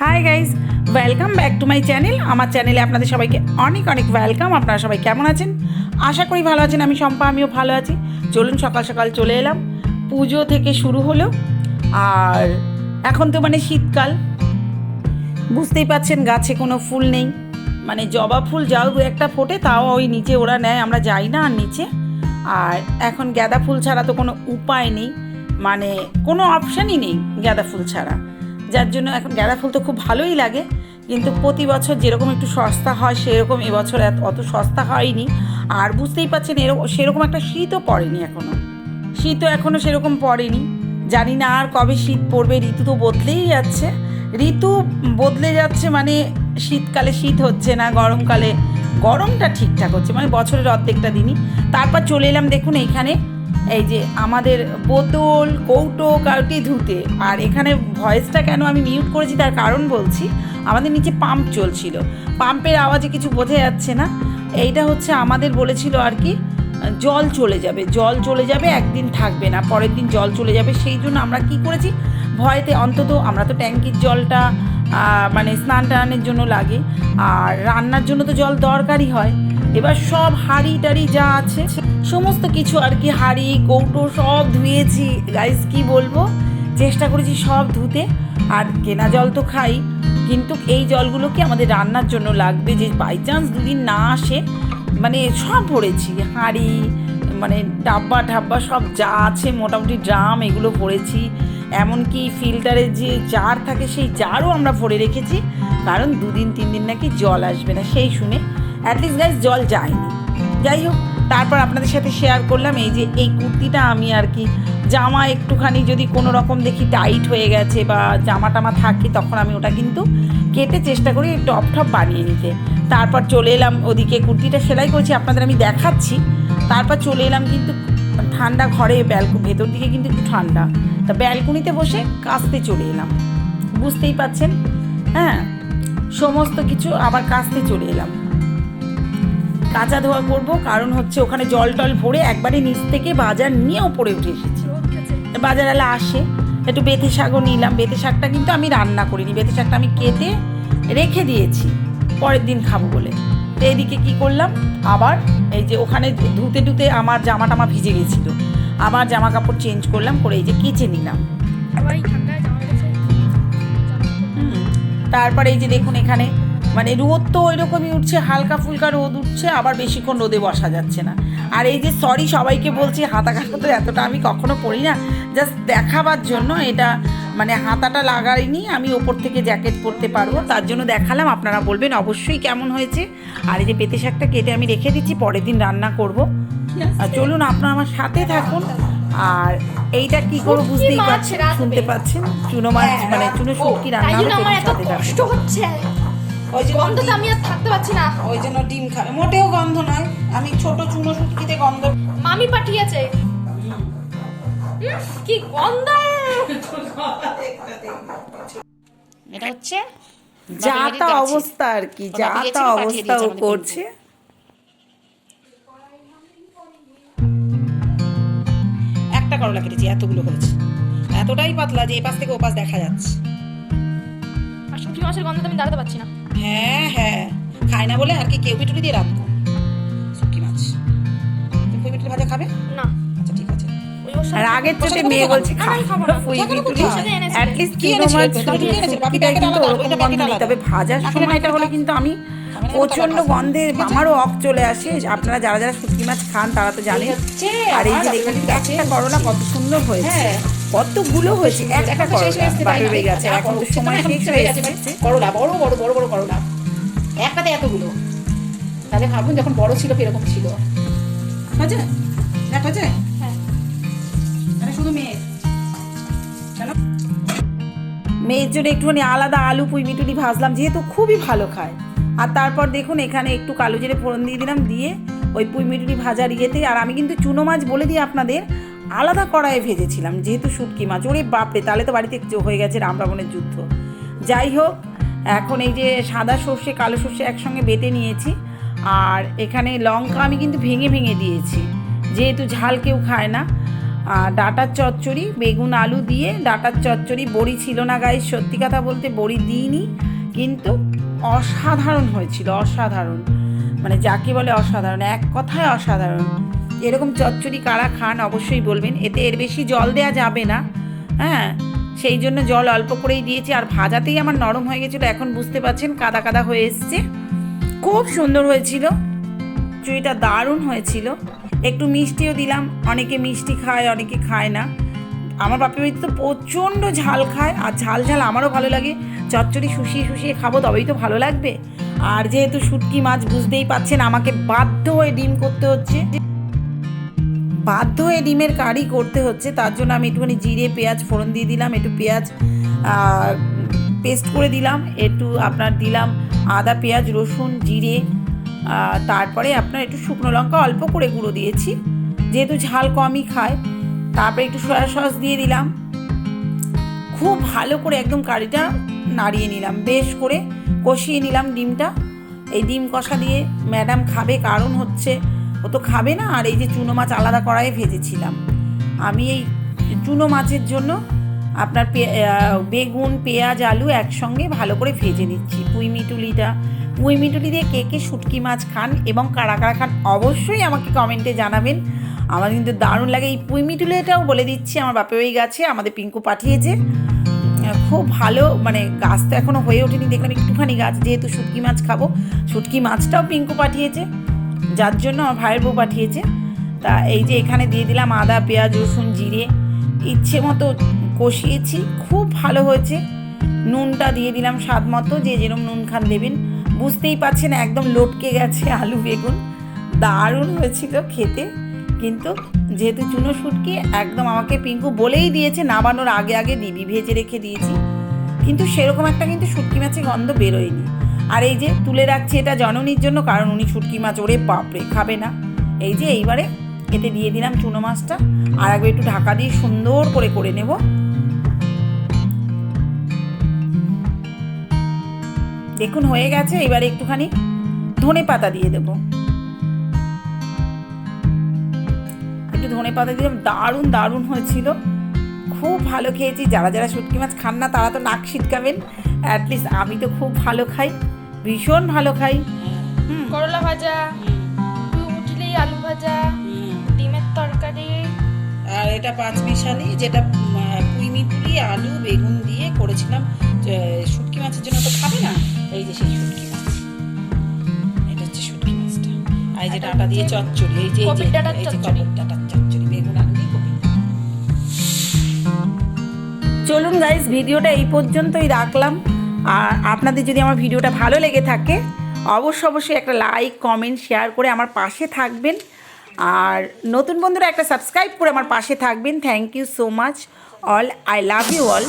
Hi guys welcome back to my channel আমার চ্যানেলে আপনাদের সবাইকে অনেক অনেক ওয়েলকাম আপনারা সবাই কেমন আছেন? আশা করি ভালো আছেন। আমি শম্পা, আমিও ভালো আছি। চলুন সকাল সকাল চলে এলাম। পুজো থেকে শুরু হলো। আর এখন তো মানে শীতকাল। বুঝতেই পাচ্ছেন, গাছে কোনো ফুল নেই। মানে জবা ফুল যাও দু একটা ফোটে, তাও ওই নিচে ওরা নেয়, আমরা যাই না আর নিচে। আর এখন গাঁদা ফুল ছাড়া তো কোনো উপায় নেই। মানে কোনো অপশানই নেই গাঁদা ফুল ছাড়া। যার জন্য এখন গাঁদা ফুল তো খুব ভালোই লাগে। কিন্তু প্রতি বছর যেরকম একটু সস্তা হয়, সেরকম এবছর এত, অত সস্তা হয়নি। আর বুঝতেই পারছেন, এরকম, সেরকম একটা শীতও পড়েনি এখনও শীতও এখনও সেরকম পড়েনি। জানি না আর কবে শীত পড়বে, ঋতু তো বদলেই যাচ্ছে। ঋতু বদলে যাচ্ছে মানে শীতকালে শীত হচ্ছে না, গরমকালে গরমটা ঠিকঠাক হচ্ছে মানে বছরের অর্ধেকটা দিনই। তারপর চলে এলাম দেখুন এইখানে এই যে আমাদের বোতল কৌটো কাউটি ধুতে। আর এখানে ভয়েসটা কেন আমি মিউট করেছি তার কারণ বলছি, আমাদের নিচে পাম্প চলছিল। পাম্পের আওয়াজে কিছু বোঝা যাচ্ছে না। এইটা হচ্ছে আমাদের বলেছিল আর কি, জল চলে যাবে, জল চলে যাবে, একদিন থাকবে না, পরের দিন জল চলে যাবে। সেই জন্য আমরা কি করেছি, ভয়েতে অন্তত আমরা তো ট্যাঙ্কির জলটা মানে স্নান টানের জন্য লাগে। আর রান্নার জন্য তো জল দরকারই হয়। এবার সব হাঁড়ি টাড়ি যা আছে সমস্ত কিছু আর কি, হাঁড়ি, কৌটো সব ধুয়েছি। গাইস কি বলব? চেষ্টা করেছি সব ধুতে। আর কেনা জল তো খাই, কিন্তু এই জলগুলো কি আমাদের রান্নার জন্য লাগবে? যে বাই চান্স দুদিন না আসে মানে সব ভরেছি। হাঁড়ি মানে ডাব্বা ঠাব্বা সব যা আছে, মোটামুটি ড্রাম এগুলো ভরেছি। এমনকি ফিল্টারের যে জার থাকে, সেই জারও আমরা ভরে রেখেছি। কারণ দুদিন, তিন দিন নাকি জল আসবে না, সেই শুনে। অ্যাটলিস্ট গাইজ জল যায়নি। যাই হোক তারপর আপনাদের সাথে শেয়ার করলাম, এই যে এই কুর্তিটা আমি আর কি, জামা একটুখানি যদি কোনো রকম দেখি টাইট হয়ে গেছে বা জামা টামা থাকে, তখন আমি ওটা কিন্তু কেটে চেষ্টা করি টপ টপ বানিয়ে নিতে। তারপর চলে এলাম ওদিকে কুর্তিটা সেলাই করছি, আপনাদের আমি দেখাচ্ছি। তারপর চলে এলাম কিন্তু ঠান্ডা ঘরে ব্যালকনি ভেতর দিকে কিন্তু একটু ঠান্ডা। তা ব্যালকনিতে বসে কাচতে চলে এলাম। বুঝতেই পাচ্ছেন? হ্যাঁ সমস্ত কিছু আবার কাচতে চলে এলাম। কাঁচা ধোয়া করব কারণ হচ্ছে ওখানে জল টল ভরে একবারে নিচ থেকে বাজার নিয়ে ওপরে উঠে এসেছি। বাজারালা আসে একটু বেথে শাকও নিলাম। বেথে শাকটা কিন্তু আমি রান্না করিনি বেথে শাকটা আমি কেটে রেখে দিয়েছি পরের দিন খাব বলে। তো এদিকে কী করলাম আবার এই যে ওখানে ধুতে ধুতে আমার জামা টামা ভিজে গেছিল আবার জামা কাপড় চেঞ্জ করলাম করে এই যে কেচে নিলাম। তারপরে এই যে দেখুন এখানে মানে রোদ তো ওই রকমই উঠছে হালকা ফুলকা রোদ উঠছে আবার বেশিক্ষণ রোদে বসা যাচ্ছে না। আর এই যে সরি সবাইকে বলছি হাতা কাটা তো এতটা আমি কখনো পরি না। জাস্ট দেখাবার জন্য এটা মানে হাতাটা লাগাইনি আমি ওপর থেকে জ্যাকেট পরতে পারব তার জন্য দেখালাম আপনারা বলবেন অবশ্যই কেমন হয়েছে। আর এই যে পেতে শাকটা কেটে আমি রেখে দিচ্ছি পরের দিন রান্না করব। আর চলুন আপনারা আমার সাথে থাকুন। আর এইটা কি করব বুঝতেই পারছেন শুনতে পাচ্ছেন? চুনো মাছ মানে চুনো শুটকি রান্না। কষ্ট হচ্ছে। ওই জন্য গন্ধতে আমি আর থাকতে পারছি না। ওই জন্য ডিম খাবে। মোটেও গন্ধ নয়। আমি ছোট চুনো শুটকিতে গন্ধ মামি পাঠিয়েছে। কি গন্ধ! এটা হচ্ছে যা তা অবস্থা আর কি যা তা অবস্থা ও করছে। একটা করলা কেটেছি এতগুলো হয়েছে এতটাই পাতলা যে এপাশ থেকে ওপাশ দেখা যাচ্ছে। আর শুটকি মাছের গন্ধতে আমি দাঁড়াতে পারছি না। হ্যাঁ হ্যাঁ। খায় না বলে আর কি কেউ বিটুলি দিয়ে রাখব শুটকি মাছ। তুমি ফুই বিটুলি ভাজা খাবে? না। আচ্ছা ঠিক আছে। আর আগের চোটে মেয়ে বলছে ফুই। অ্যাটলিস্ট কি কিন্তু ওরকম গন্ধ নেই। তবে ভাজার খাবে না, সময় এটা খাবে হলে কিন্তু আমি প্রচণ্ড গন্ধে আমারও অক চলে আসে। আপনারা যারা যারা শুটকি মাছ খান তারা তো জানেন। হচ্ছে আর এই যে দেখুন একটা করলা কত সুন্দর হয়েছে। হ্যাঁ। কতগুলো হয়েছে? একটা এখন তো শেষ করলা হয়ে এসছে, তাই বাপের না? হয়ে গেছে এখন সময় এখন শেষ শেষ হয়ে হয়ে গেছে। করলা বড় বড় বড় বড় করলা একটাতে এতগুলো। তাহলে ভাবুন যখন বড় ছিল কীরকম ছিল? হয়েছে দেখ হয়েছে হ্যাঁ। শুধু মেয়ে। মেয়ের জন্য একটুখানি আলাদা আলু পুই মিটুলি ভাজলাম যেহেতু খুবই ভালো খায়। আর তারপর দেখুন এখানে একটু কালো জিরে ফোড়ন দিয়ে দিলাম দিয়ে ওই পুই মিটুলি ভাজার ইয়েতে আর আমি কিন্তু চুনো মাছ বলে দিই আপনাদের আলাদা কড়াইয়ে ভেজেছিলাম, যেহেতু শুটকি মাছ। ওরে বাপরে, তাহলে তো বাড়িতে হয়ে গেছে রাম রাবণের যুদ্ধ। যাই হোক, এখন এই যে সাদা সর্ষে, কালো সর্ষে একসঙ্গে বেটে নিয়েছি। আর এখানে লঙ্কা আমি কিন্তু ভেঙে ভেঙে দিয়েছি। যেহেতু ঝাল কেউ খায় না। আর ডাটার চচ্চড়ি, বেগুন, আলু দিয়ে ডাটার চচ্চড়ি। বড়ি ছিল না গায়ে সত্যি কথা বলতে বড়ি দিইনি। কিন্তু অসাধারণ হয়েছিল, অসাধারণ। মানে যাকে বলে অসাধারণ, এক কথায় অসাধারণ। এরকম চচ্চড়ি কারা খান অবশ্যই বলবেন। এতে এর বেশি জল দেওয়া যাবে না। হ্যাঁ সেই জন্য জল অল্প করেই দিয়েছি। আর ভাজাতেই আমার নরম হয়ে গেছিল, এখন বুঝতে পারছেন কাদা কাদা হয়ে এসছে। খুব সুন্দর হয়েছিল। চুইটা দারুণ হয়েছিল। একটু মিষ্টিও দিলাম। অনেকে মিষ্টি খায়, অনেকে খায় না। আমার বাপের বাড়িতে তো প্রচণ্ড ঝাল খায়। আর ঝাল ঝাল আমারও ভালো লাগে। চচ্চড়ি শুষিয়ে শুষিয়ে খাব, তবেই তো ভালো লাগবে। আর যেহেতু শুটকি মাছ বুঝতেই পাচ্ছেন, আমাকে বাধ্য হয়ে ডিম করতে হচ্ছে। বাধ্য হয়ে ডিমের কারি করতে হচ্ছে, তার জন্য আমি একটুখানি জিরে, পেঁয়াজ, ফোড়ন দিয়ে দিলাম, একটু পেঁয়াজ পেস্ট করে দিলাম, একটু আপনার দিলাম আদা, পেঁয়াজ, রসুন, জিরে তারপরে আপনার একটু শুকনো লঙ্কা অল্প করে গুঁড়ো দিয়েছি, যেহেতু ঝাল কমই খায়, তারপরে একটু সয়া সস দিয়ে দিলাম, খুব ভালো করে একদম কারিটা নাড়িয়ে নিলাম, বেশ করে কষিয়ে নিলাম ডিমটা, এই ডিম কষা দিয়ে ম্যাডাম খাবে, কারণ হচ্ছে ও তো খাবে না, আর এই যে চুনো মাছ আলাদা কড়াইয়ে ভেজেছিলাম। আমি এই চুনো মাছের জন্য আপনার বেগুন, পেঁয়াজ, আলু একসঙ্গে ভালো করে ভেজে নিচ্ছি। পুঁই মিটুলিটা পুঁই মিটুলি দিয়ে কে কে শুটকি মাছ খান এবং কারা কারা খান অবশ্যই আমাকে কমেন্টে জানাবেন। আমার কিন্তু দারুণ লাগে। এই পুঁই মিটুলিটাও বলে দিচ্ছি, আমার বাপের ওই গাছে, আমাদের পিঙ্কু পাঠিয়েছে। খুব ভালো মানে গাছ তো এখনও হয়ে ওঠেনি, দেখলাম একটুখানি গাছ, যেহেতু শুটকি মাছ খাব, শুটকি মাছটাও পিঙ্কু পাঠিয়েছে। যার জন্য আমার ভাইয়ের বউ পাঠিয়েছে। তা এই যে এখানে দিয়ে দিলাম আদা, পেঁয়াজ, রসুন, জিরে। ইচ্ছে মতো কষিয়েছি, খুব ভালো হয়েছে। নুনটা দিয়ে দিলাম স্বাদ মতো, যে যেরকম নুন খান দেবেন। বুঝতেই পারছেন একদম লটকে গেছে আলু, বেগুন। দারুণ হয়েছিল খেতে। কিন্তু যেহেতু চুনো শুটকি, একদম আমাকে পিঙ্কু বলেই দিয়েছে, নামানোর আগে আগে দিবি, ভেজে রেখে দিয়েছি। কিন্তু সেরকম একটা কিন্তু শুটকি মাছের গন্ধ বেরোয়নি। আর এই যে তুলে রাখছি এটা জননীর জন্য, কারণ উনি শুটকি মাছ, ওরে বাপরে, খাবে না। এই যে এইবারে এতে দিয়ে দিলাম চুনো মাছটা, আর একবার একটু ঢাকা দিয়ে সুন্দর করে করে নেব। দেখুন, হয়ে গেছে এবারে একটুখানি ধনে পাতা দিয়ে দেবো। একটু ধনে পাতা দিলাম, দারুণ দারুণ হয়েছিল। খুব ভালো খেয়েছি, যারা যারা শুটকি মাছ খান না, তারা তো নাক ছিটকাবেন। অ্যাটলিস্ট আমি তো খুব ভালো খাই। ভীষণ ভালো খাই। করলা ভাজা উঠলেই আলু ভাজা ডিমের তরকারি। আর এটা পাঁচ মিশালি যেটা মিটুলি আলু বেগুন দিয়ে করেছিলাম শুটকি মাছের জন্য তো খাবে না? এই যে সেই শুটকি মাছ এটা হচ্ছে শুটকি মাছটা। আর এই যে ডাটা দিয়ে চচ্চড়ি এই যে এই যে কপির ডাঁটার চচ্চড়ি। বেগুন আলু দিয়ে কপির চলুন গাইস ভিডিওটা এই পর্যন্তই রাখলাম। আর আপনাদের যদি আমার ভিডিওটা ভালো লেগে থাকে, অবশ্য অবশ্যই একটা লাইক কমেন্ট শেয়ার করে আমার পাশে থাকবেন। আর নতুন বন্ধুরা একটা সাবস্ক্রাইব করে আমার পাশে থাকবেন। Thank you so much all I love you all